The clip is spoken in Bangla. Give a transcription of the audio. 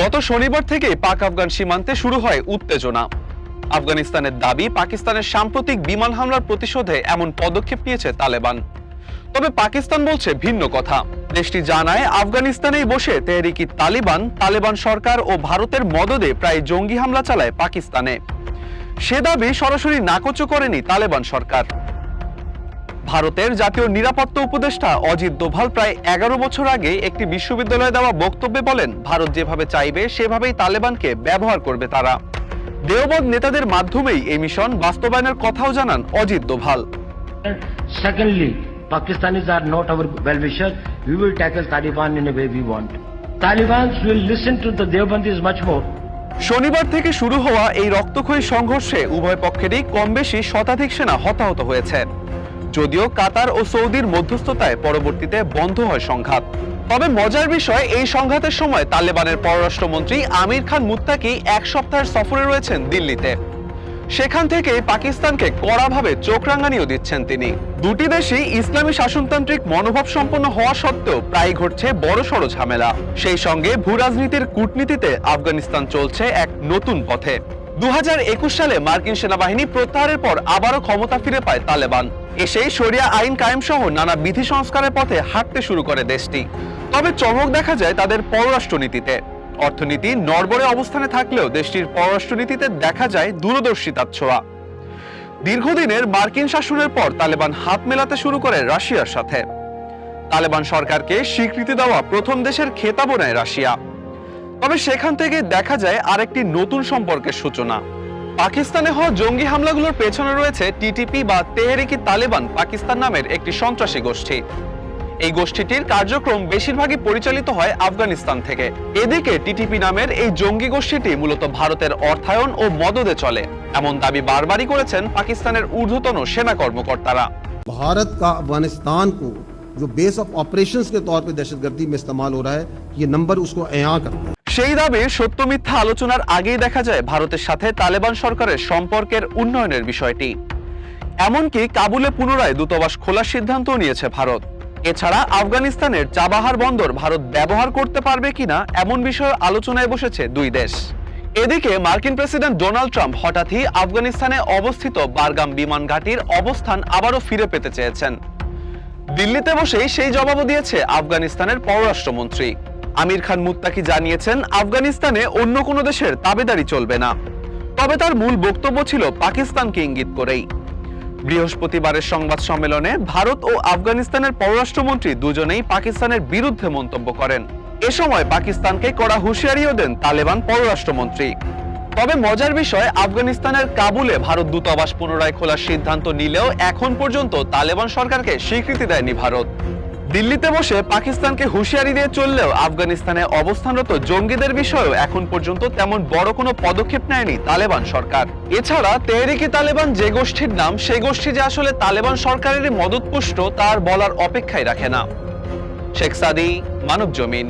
গত শনিবার থেকে পাক আফগান সীমান্তে শুরু হয় উত্তেজনা। আফগানিস্তানের দাবি, পাকিস্তানের সাম্প্রতিক বিমান হামলার প্রতিশোধে এমন পদক্ষেপ নিয়েছে তালেবান। তবে পাকিস্তান বলছে ভিন্ন কথা। দেশটি জানায়, আফগানিস্তানেই বসে তেহরিকি তালিবান, তালেবান সরকার ও ভারতের মদদে প্রায় জঙ্গি হামলা চালায় পাকিস্তানে। সে দাবি সরাসরি নাকচ করেনি তালেবান সরকার। ভারতের জাতীয় নিরাপত্তা উপদেষ্টা অজিত দোভাল প্রায় এগারো বছর আগে একটি বিশ্ববিদ্যালয়ে দেওয়া বক্তব্যে বলেন ভারত যেভাবে চাইবে সেভাবেই তালেবানকে ব্যবহার করবে তারা দেওবন্দ নেতাদের মাধ্যমেই এই মিশন বাস্তবায়নের কথাও জানান Ajit Doval Secondly, Pakistanis are not our well-wishers. We will tackle Taliban in a way we want. Taliban will listen to the Deobandis much more. শনিবার থেকে শুরু হওয়া এই রক্তক্ষয়ী সংঘর্ষে উভয় পক্ষেরই কম বেশি শতাধিক সেনা হতাহত হয়েছে যদিও কাতার ও সৌদির মধ্যস্থতায় পরবর্তীতে বন্ধ হয় সংঘাত। তবে মজার বিষয়, এই সংঘাতের সময় তালেবানের পররাষ্ট্রমন্ত্রী আমির খান মুত্তাকি এক সপ্তাহের সফরে রয়েছেন দিল্লিতে। সেখান থেকে পাকিস্তানকে কড়াভাবে চোখ রাঙানিও দিচ্ছেন তিনি। দুটি দেশই ইসলামী শাসনতান্ত্রিক মনোভাব সম্পন্ন হওয়া সত্ত্বেও প্রায় ঘটছে বড়সড় ঝামেলা। সেই সঙ্গে ভূরাজনীতির কূটনীতিতে আফগানিস্তান চলছে এক নতুন পথে। দু সালে মার্কিন সেনাবাহিনী প্রত্যাহারের পর আবারও ক্ষমতা ফিরে পায় তালেবান। এসেই শরিয়া আইন কায়েম সহ নানা বিধি সংস্কারের পথে হাঁটতে শুরু করে দেশটি। তবে চমক দেখা যায় তাদের পররাষ্ট্রনীতিতে। অর্থনীতি নরবরে অবস্থানে থাকলেও দেশটির পররাষ্ট্রনীতিতে দেখা যায় দূরদর্শিতার ছোঁয়া। দীর্ঘদিনের মার্কিন শাসনের পর তালেবান হাত মেলাতে শুরু করে রাশিয়ার সাথে। তালেবান সরকারকে স্বীকৃতি দেওয়া প্রথম দেশের খেতাবও নেয় রাশিয়া। তবে সেখান থেকে দেখা যায় আরেকটি নতুন সম্পর্কের সূচনা পাকিস্তানে হওয়া জঙ্গি হামলাগুলোর পেছনে রয়েছে টিটিপি বা তেহরিকি তালেবান পাকিস্তান নামের একটি সন্ত্রাসী গোষ্ঠী এই গোষ্ঠীটির কার্যক্রম বেশিরভাগই পরিচালিত হয় আফগানিস্তান থেকে এদিকে টিটিপি নামের এই জঙ্গি গোষ্ঠীটি মূলত ভারতের অর্থায়ন ও মদদে চলে এমন দাবি বারবারই করেছেন পাকিস্তানের ঊর্ধ্বতন সেনা কর্মকর্তারা भारत का अफगानिस्तान को जो बेस ऑफ ऑपरेशंस के तौर पे दहशतगर्दी में इस्तेमाल हो रहा है ये नंबर उसको अया करता है সেই দাবি সত্য মিথ্যা আলোচনার আগেই দেখা যায় ভারতের সাথে তালেবান সরকারের সম্পর্কের উন্নয়নের বিষয়টি। এমনকি কাবুলে পুনরায় দূতাবাস খোলার সিদ্ধান্ত নিয়েছে ভারত। এছাড়া আফগানিস্তানের চাবাহার বন্দর ভারত ব্যবহার করতে পারবে কিনা এমন বিষয়ে আলোচনায় বসেছে দুই দেশ। এদিকে মার্কিন প্রেসিডেন্ট ডোনাল্ড ট্রাম্প হঠাৎই আফগানিস্তানে অবস্থিত বারগাম বিমান ঘাটির অবস্থান আবারও ফিরে পেতে চেয়েছেন। দিল্লিতে বসেই সেই জবাবও দিয়েছে আফগানিস্তানের পররাষ্ট্রমন্ত্রী। আমির খান মুত্তাকি জানিয়েছেন, আফগানিস্তানে অন্য কোনো দেশের তাবেদারি চলবে না। তবে তার মূল বক্তব্য ছিল পাকিস্তানকে ইঙ্গিত করেই। বৃহস্পতিবারের সংবাদ সম্মেলনে ভারত ও আফগানিস্তানের পররাষ্ট্রমন্ত্রী দুজনেই পাকিস্তানের বিরুদ্ধে মন্তব্য করেন। এ সময় পাকিস্তানকে কড়া হুঁশিয়ারিও দেন তালেবান পররাষ্ট্রমন্ত্রী। তবে মজার বিষয়, আফগানিস্তানের কাবুলে ভারত দূতাবাস পুনরায় খোলার সিদ্ধান্ত নিলেও এখন পর্যন্ত তালেবান সরকারকে স্বীকৃতি দেয়নি ভারত। দিল্লিতে বসে পাকিস্তানকে হুঁশিয়ারি দিয়ে চললেও আফগানিস্তানে অবস্থানরত জঙ্গিদের বিষয়েও এখন পর্যন্ত তেমন বড় কোনো পদক্ষেপ নেয়নি তালেবান সরকার। এছাড়া তেহরিকি তালেবান যে গোষ্ঠীর নাম, সেই গোষ্ঠী যে আসলে তালেবান সরকারেরই মদতপুষ্ট, তার বলার অপেক্ষায় রাখে না। শেখ সাদি, মানব জমিন।